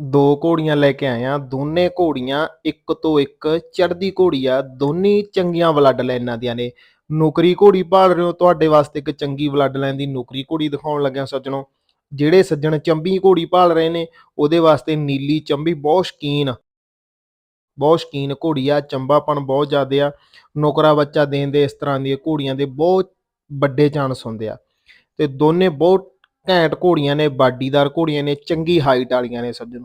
ਦੋ ਘੋੜੀਆਂ ਲੈ ਕੇ ਆਏ ਆ। ਦੋਨੇ ਘੋੜੀਆਂ ਇੱਕ ਤੋਂ ਇੱਕ ਚੜ੍ਹਦੀ ਘੋੜੀ ਆ। ਦੋਨੀ ਚੰਗੀਆਂ ਬਲੱਡ ਲਾਈਨਾਂ ਦੀਆਂ ਨੇ। ਨੌਕਰੀ ਘੋੜੀ ਭਾਲ ਰਹੇ ਹੋ, ਤੁਹਾਡੇ ਵਾਸਤੇ ਇੱਕ ਚੰਗੀ ਬਲੱਡ ਲਾਈਨ ਦੀ ਨੌਕਰੀ ਘੋੜੀ ਦਿਖਾਉਣ ਲੱਗਿਆ ਸੱਜਣੋ। ਜਿਹੜੇ ਸੱਜਣ ਚੰਬੀ ਘੋੜੀ ਭਾਲ ਰਹੇ ਨੇ, ਉਹਦੇ ਵਾਸਤੇ ਨੀਲੀ ਚੰਬੀ ਬਹੁਤ ਸ਼ਕੀਨ ਬਹੁਤ ਸ਼ਕੀਨ ਘੋੜੀ ਆ। ਚੰਬਾਪਣ ਬਹੁਤ ਜ਼ਿਆਦਾ ਆ। ਨੌਕਰਾ ਬੱਚਾ ਦੇਣ ਦੇ ਇਸ ਤਰ੍ਹਾਂ ਦੀਆਂ ਘੋੜੀਆਂ ਦੇ ਬਹੁਤ ਵੱਡੇ ਚਾਂਸ ਹੁੰਦੇ ਆ। ਤੇ ਦੋਨੇ ਬਹੁਤ ਘੈਂਟ ਘੋੜੀਆਂ ਨੇ, ਬਾਡੀਦਾਰ ਘੋੜੀਆਂ ਨੇ, ਚੰਗੀ ਹਾਈਟ ਵਾਲੀਆਂ ਨੇ ਸੱਜਣ।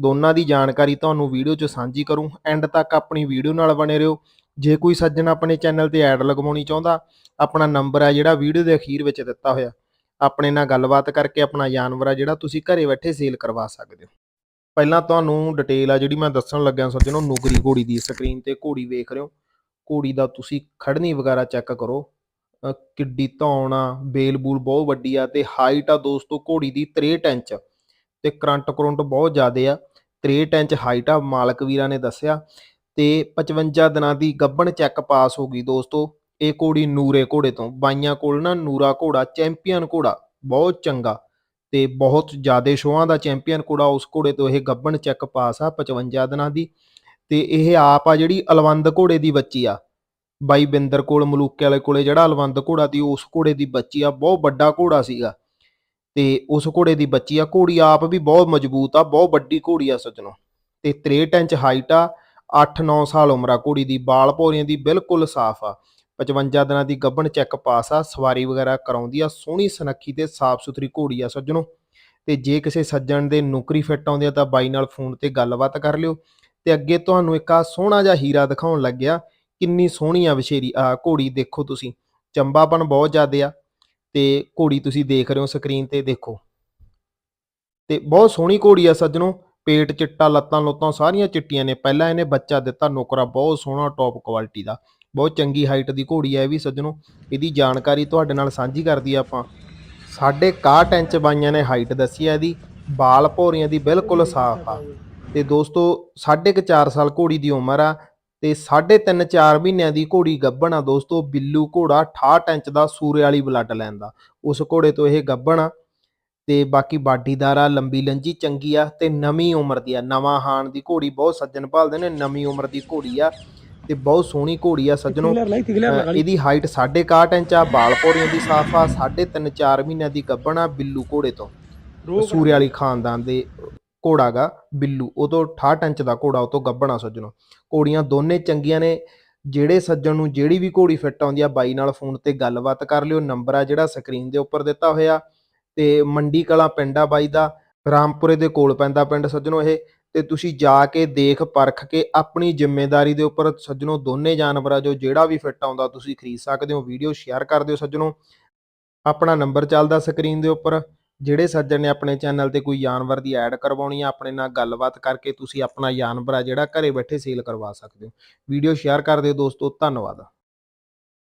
ਦੋਨਾਂ ਦੀ ਜਾਣਕਾਰੀ ਤੁਹਾਨੂੰ ਵੀਡੀਓ 'ਚ ਸਾਂਝੀ ਕਰੂੰ। ਐਂਡ ਤੱਕ ਆਪਣੀ ਵੀਡੀਓ ਨਾਲ ਬਣੇ ਰਹੋ। ਜੇ ਕੋਈ ਸੱਜਣ ਆਪਣੇ ਚੈਨਲ ਤੇ ਐਡ ਲਗਵਾਉਣੀ ਚਾਹੁੰਦਾ, ਆਪਣਾ ਨੰਬਰ ਹੈ ਜਿਹੜਾ ਵੀਡੀਓ ਦੇ ਅਖੀਰ ਵਿੱਚ ਦਿੱਤਾ ਹੋਇਆ। ਆਪਣੇ ਨਾਲ ਗੱਲਬਾਤ ਕਰਕੇ ਆਪਣਾ ਜਾਨਵਰ ਆ ਜਿਹੜਾ ਤੁਸੀਂ ਘਰੇ ਬੈਠੇ ਸੇਲ ਕਰਵਾ ਸਕਦੇ ਹੋ। ਪਹਿਲਾਂ ਤੁਹਾਨੂੰ ਡਿਟੇਲ ਆ ਜਿਹੜੀ ਮੈਂ ਦੱਸਣ ਲੱਗਿਆ ਸੱਜਣੋ, ਨੁਗਰੀ ਘੋੜੀ ਦੀ ਸਕਰੀਨ ਤੇ ਘੋੜੀ ਵੇਖ ਰਹੇ ਹੋ। ਘੋੜੀ ਦਾ ਤੁਸੀਂ ਖੜਨੀ ਵਗੈਰਾ ਚੈੱਕ ਕਰੋ। ਕਿੱਡੀ ਧੌਣ ਆ, ਬੇਲ ਬੂਲ ਬਹੁਤ ਵੱਡੀ ਆ ਤੇ ਹਾਈਟ ਆ ਦੋਸਤੋ ਘੋੜੀ ਦੀ 63 ਇੰਚ ਤੇ ਕਰੰਟ ਕਰੰਟ ਬਹੁਤ ਜ਼ਿਆਦੇ ਆ 63 ਇੰਚ ਹਾਈਟ ਆ ਮਾਲਕ ਵੀਰਾਂ ਨੇ ਦੱਸਿਆ ਤੇ 55 ਦਿਨਾਂ ਦੀ ਗੱਬਣ ਚੈੱਕ ਪਾਸ ਹੋ ਗਈ ਦੋਸਤੋ, ਇਹ ਘੋੜੀ ਨੂਰੇ ਘੋੜੇ ਤੋਂ, ਬਾਈਆਂ ਕੋਲ ਨਾ ਨੂਰਾ ਘੋੜਾ, ਚੈਂਪੀਅਨ ਘੋੜਾ, ਬਹੁਤ ਚੰਗਾ ਤੇ ਬਹੁਤ ਜ਼ਿਆਦੇ ਸ਼ੋਆਂ ਦਾ ਚੈਂਪੀਅਨ ਘੋੜਾ ਉਸ ਘੋੜੇ ਤੋਂ ਇਹ ਗੱਬਣ ਚੈੱਕ ਪਾਸ ਆ 55 ਦਿਨਾਂ ਦੀ ਤੇ ਇਹ ਆਪ ਆ ਜਿਹੜੀ ਅਲਵੰਦ ਘੋੜੇ ਦੀ ਬੱਚੀ ਆ ਬਾਈ ਬਿੰਦਰ ਕੋਲ, ਮਲੂਕੇ ਵਾਲੇ ਕੋਲੇ, ਜਿਹੜਾ ਅਲਵੰਦ ਘੋੜਾ ਦੀ ਉਸ ਘੋੜੇ ਦੀ ਬੱਚੀ ਆ, ਬਹੁਤ ਵੱਡਾ ਘੋੜਾ ਸੀਗਾ। ਤੇ ਉਸ ਘੋੜੇ ਦੀ ਬੱਚੀ ਆ, ਘੋੜੀ ਆਪ ਵੀ ਬਹੁਤ ਮਜ਼ਬੂਤ ਆ, ਬਹੁਤ ਵੱਡੀ ਘੋੜੀ ਆ ਸੱਜਣੋ ਤੇ 63 ਇੰਚ ਹਾਈਟ ਆ 8-9 ਸਾਲ ਉਮਰ ਆ ਘੋੜੀ ਦੀ, ਬਾਲ ਭੌਰੀਆਂ ਦੀ ਬਿਲਕੁਲ ਸਾਫ਼ ਆ। 55 ਦਿਨਾਂ ਦੀ ਗੱਭਣ ਚੈੱਕ ਪਾਸ ਆ, ਸਵਾਰੀ ਵਗੈਰਾ ਕਰਾਉਂਦੀ ਆ, ਸੋਹਣੀ ਸੁਨੱਖੀ ਤੇ ਸਾਫ਼ ਸੁਥਰੀ ਘੋੜੀ ਆ ਸੱਜਣੋ। ਤੇ ਜੇ ਕਿਸੇ ਸੱਜਣ ਦੇ ਨੌਕਰੀ ਫਿੱਟ ਆਉਂਦੀ ਆ, ਤਾਂ ਬਾਈ ਨਾਲ ਫੋਨ ਤੇ ਗੱਲਬਾਤ ਕਰ ਲਿਓ। ਤੇ ਅੱਗੇ ਤੁਹਾਨੂੰ ਇੱਕ ਆ ਸੋਹਣਾ ਜਿਹਾ ਹੀਰਾ ਦਿਖਾਉਣ ਲੱਗਿਆ ਕਿੰਨੀ ਸੋਹਣੀ ਆ ਵਿਸ਼ੇਰੀ ਆ ਘੋੜੀ ਦੇਖੋ ਤੁਸੀਂ ਚੰਬਾਪਣ ਬਹੁਤ ਜ਼ਿਆਦਾ ਆ, ਤੇ ਘੋੜੀ ਤੁਸੀਂ ਦੇਖ ਰਹੇ ਹੋ ਸਕਰੀਨ ਤੇ ਦੇਖੋ। ਤੇ ਬਹੁਤ ਸੋਹਣੀ ਘੋੜੀ ਆ ਸੱਜਣੋ, ਪੇਟ ਚਿੱਟਾ, ਲੱਤਾਂ ਲੁੱਤਾਂ ਸਾਰੀਆਂ ਚਿੱਟੀਆਂ ਨੇ, ਪਹਿਲਾਂ ਇਹਨੇ ਬੱਚਾ ਦਿੱਤਾ ਨੁਕਰਾ, ਬਹੁਤ ਸੋਹਣਾ ਟੌਪ ਕੁਆਲਿਟੀ ਦਾ, ਬਹੁਤ ਚੰਗੀ ਹਾਈਟ ਦੀ ਘੋੜੀ ਆ ਇਹ ਵੀ ਸੱਜਣੋ, ਇਹਦੀ ਜਾਣਕਾਰੀ ਤੁਹਾਡੇ ਨਾਲ ਸਾਂਝੀ ਕਰਦੀ ਆ ਆਪਾਂ। ਸਾਢੇ 61 ਇੰਚ ਬਾਈਆਂ ਨੇ ਹਾਈਟ ਦੱਸੀ ਆ ਇਹਦੀ, ਬਾਲ ਭੌਰੀਆਂ ਦੀ ਬਿਲਕੁਲ ਸਾਫ਼ ਆ। ਤੇ ਦੋਸਤੋ, ਸਾਢੇ ਕੁ 4 ਸਾਲ ਘੋੜੀ ਦੀ ਉਮਰ ਆ ਤੇ ਸਾਢੇ 3 4 ਮਹੀਨਿਆਂ ਦੀ ਘੋੜੀ ਗੱਭਣ ਆ ਦੋਸਤੋ ਬਿੱਲੂ ਘੋੜਾ 68 ਇੰਚ ਦਾ ਸੂਰੇ ਵਾਲੀ ਬਲੱਡ ਲੈਂਦਾ ਉਸ ਘੋੜੇ ਤੋਂ ਇਹ ਗੱਭਣ ਆ ਤੇ ਬਾਕੀ ਬਾਡੀਦਾਰ ਆ ਲੰਬੀ ਲੰਜੀ ਚੰਗੀ ਆ ਤੇ ਨਵੀਂ ਉਮਰ ਦੀ ਆ। ਨਵਾਂ ਹਾਣ ਦੀ ਘੋੜੀ ਬਹੁਤ ਸੱਜਣ ਭਾਲਦੇ ਨੇ ਨਵੀਂ ਉਮਰ ਦੀ ਘੋੜੀ ਆ ਤੇ ਬਹੁਤ ਸੋਹਣੀ ਘੋੜੀ ਆ ਸੱਜਣੋ। ਇਹਦੀ ਹਾਈਟ 61 ਇੰਚ ਆ ਬਾਲ ਪੌੜੀਆਂ ਦੀ ਸਾਫ਼ ਆ 3.5 4 ਮਹੀਨਿਆਂ ਦੀ ਗੱਭਣ ਆ ਬਿੱਲੂ ਘੋੜੇ ਤੋਂ। ਸੂਰੇ ਵਾਲੀ ਖਾਨਦਾਨ ਦੇ ਘੋੜਾ ਗਾ, ਬਿੱਲੂ, ਉਹ ਤੋਂ 68 ਇੰਚ ਦਾ ਘੋੜਾ, ਉਹ ਤੋਂ ਗੱਭਣਾ ਸੱਜਣੋ। ਘੋੜੀਆਂ ਦੋਨੇ ਚੰਗੀਆਂ ਨੇ, ਜਿਹੜੇ ਸੱਜਣ ਨੂੰ ਜਿਹੜੀ ਵੀ ਘੋੜੀ ਫਿੱਟ ਆਉਂਦੀ ਆ, ਬਾਈ ਨਾਲ ਫੋਨ ਤੇ ਗੱਲਬਾਤ ਕਰ ਲਿਓ, ਨੰਬਰ ਆ ਜਿਹੜਾ ਸਕਰੀਨ ਦੇ ਉੱਪਰ ਦਿੱਤਾ ਹੋਇਆ, ਤੇ ਮੰਡੀ ਕਲਾ ਪਿੰਡ ਆ ਬਾਈ ਦਾ, ਰਾਮਪੁਰੇ ਦੇ ਕੋਲ ਪੈਂਦਾ ਪਿੰਡ ਸੱਜਣੋ ਇਹ, ਤੇ ਤੁਸੀਂ ਜਾ ਕੇ ਦੇਖ ਪਰਖ ਕੇ ਆਪਣੀ ਜ਼ਿੰਮੇਵਾਰੀ ਦੇ ਉੱਪਰ ਸੱਜਣੋ ਦੋਨੇ ਜਾਨਵਰਾਂ ਜੋ ਜਿਹੜਾ ਵੀ ਫਿੱਟ ਆਉਂਦਾ, ਤੁਸੀਂ ਖਰੀਦ ਸਕਦੇ ਹੋ, ਵੀਡੀਓ ਸ਼ੇਅਰ ਕਰ ਦਿਓ ਸੱਜਣੋ। ਆਪਣਾ ਨੰਬਰ ਚੱਲਦਾ ਸਕਰੀਨ ਦੇ ਉੱਪਰ ਜਿਹੜੇ ਸੱਜਣ ਨੇ ਆਪਣੇ ਚੈਨਲ ਤੇ ਕੋਈ ਜਾਨਵਰ ਦੀ ਐਡ ਕਰਵਾਉਣੀ ਆ, ਆਪਣੇ ਨਾਲ ਗੱਲਬਾਤ ਕਰਕੇ ਤੁਸੀਂ ਆਪਣਾ ਜਾਨਵਰ ਆ ਜਿਹੜਾ ਘਰੇ ਬੈਠੇ ਸੇਲ ਕਰਵਾ ਸਕਦੇ ਹੋ। ਵੀਡੀਓ ਸ਼ੇਅਰ ਕਰ ਦਿਓ ਦੋਸਤੋ, ਧੰਨਵਾਦ।